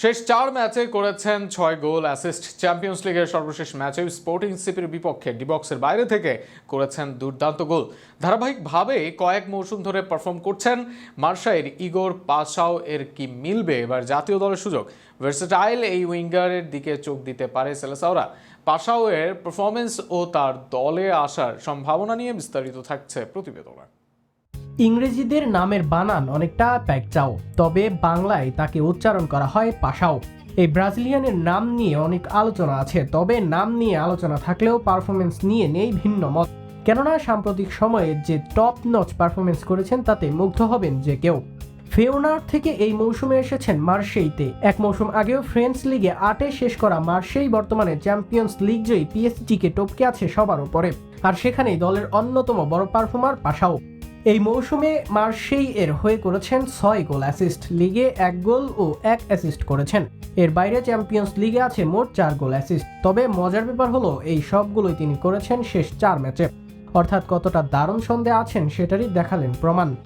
শেষ চার ম্যাচে করেছেন ছয় গোল অ্যাসিস্ট চ্যাম্পিয়ন্স লিগের সর্বশেষ ম্যাচে স্পোর্টিং সিপির বিপক্ষে ডিবক্সের বাইরে থেকে করেছেন দুর্দান্ত গোল। ধারাবাহিকভাবে কয়েক মৌসুম ধরে পারফর্ম করছেন মার্শাইয়ের ইগোর পাশাও এর কি মিলবে? এবার জাতীয় দলের সুযোগ। ভার্সেটাইল এই উইঙ্গারের দিকে চোখ দিতে পারে সেলেসাওরা। পাসাও এর পারফরমেন্স ও তার দলে আসার সম্ভাবনা নিয়ে বিস্তারিত থাকছে প্রতিবেদনা। ইংরেজিদের নামের বানান অনেকটা প্যাকচাও, তবে বাংলায় তাকে উচ্চারণ করা হয় পাশাও। এই ব্রাজিলিয়ানের নাম নিয়ে অনেক আলোচনা আছে, তবে নাম নিয়ে আলোচনা থাকলেও পারফরমেন্স নিয়ে নেই ভিন্ন মত। কেননা সাম্প্রতিক সময়ে যে টপ নচ পারফরমেন্স করেছেন, তাতে মুগ্ধ হবেন যে কেউ। ফেওনার থেকে এই মৌসুমে এসেছেন মার্শেইতে। এক মৌসুম আগেও ফ্রেঞ্চ লিগে আটে শেষ করা মার্শেই বর্তমানে চ্যাম্পিয়ন্স লিগ জয়ী পিএসজিকে টপকে আছে সবার উপরে। আর সেখানেই দলের অন্যতম বড় পারফর্মার পাশাও। এই মৌসুমে মার্শেই এর হয়ে করেছেন ছয় গোল অ্যাসিস্ট লিগে এক গোল ও এক অ্যাসিস্ট করেছেন। এর বাইরে চ্যাম্পিয়ন্স লিগে আছে মোট চার গোল অ্যাসিস্ট তবে মজার ব্যাপার হলো এই সবগুলোই তিনি করেছেন শেষ চার ম্যাচে। অর্থাৎ কতটা দারুণ সন্দেহ আছেন সেটারই দেখালেন প্রমাণ।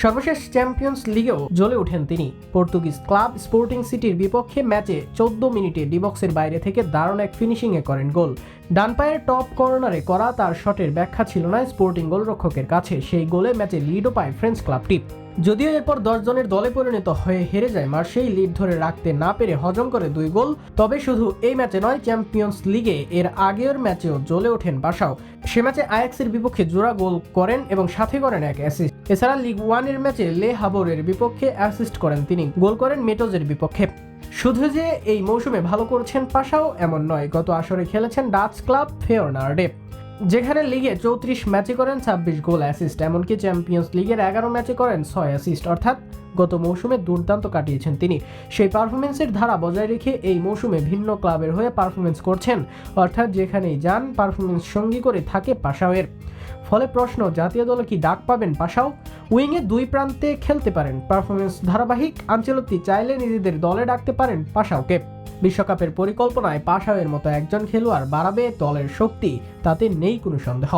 সর্বশেষ চ্যাম্পিয়ন্স লিগেও জ্বলে ওঠেন তিনি। পর্তুগিজ ক্লাব স্পোর্টিং সিটির বিপক্ষে ম্যাচে চোদ্দ মিনিটে ডিবক্সের বাইরে থেকে দারুণ এক ফিনিশিংয়ে করেন গোল। ডান পায়ের টপ কর্নারে করা তার শটের ব্যাখ্যা ছিল না স্পোর্টিং গোলরক্ষকের কাছে। সেই গোলে ম্যাচে লিডও পায় ফ্রেঞ্চ ক্লাবটি যদিও এরপর দশ জনের দলে পরিণত হয়ে হেরে যায় মার্সেই লিড ধরে রাখতে না পেরে হজম করে দুই গোল। তবে শুধু এই ম্যাচে নয় চ্যাম্পিয়ন্স লিগে এর আগের ম্যাচেও জ্বলে ওঠেন বাসাও। সে ম্যাচে আয়াক্সের বিপক্ষে জোড়া গোল করেন এবং সাথে করেন এক অ্যাসিস্ট এছাড়া লিগ ওয়ানের ম্যাচে লে হাবরের বিপক্ষে অ্যাসিস্ট করেন তিনি। গোল করেন মেটোজের বিপক্ষে। শুধু যে এই মৌসুমে ভালো করছেন পাশাও এমন নয়, গত আসরে খেলেছেন ডাচ ক্লাব ফেওরনার্ডে যেখানে লিগে চৌত্রিশ ম্যাচে করেন, ছাব্বিশ গোল অ্যাসিস্ট এমনকি চ্যাম্পিয়ন্স লিগের এগারো ম্যাচে করেন ছয় অ্যাসিস্ট অর্থাৎ গত মৌসুমে দুর্দান্ত কাটিয়েছেন তিনি। সেই পারফরমেন্সের ধারা বজায় রেখে এই মৌসুমে ভিন্ন ক্লাবের হয়ে পারফরমেন্স করছেন। অর্থাৎ যেখানেই যান পারফরমেন্স সঙ্গী করে থাকে পাশাওয়ের। ফলে প্রশ্ন, জাতীয় দলে কি ডাক পাবেন পাশাও? উইংয়ে দুই প্রান্তে খেলতে পারেন পারফরমেন্স ধারাবাহিক আঞ্চলতি চাইলে নিজেদের দলে ডাকতে পারেন পাশাওকে। বিশ্বকাপের পরিকল্পনায় পাশাওয়ের মতো একজন খেলোয়াড় বাড়াবে দলের শক্তি, তাতে নেই কোনো সন্দেহ।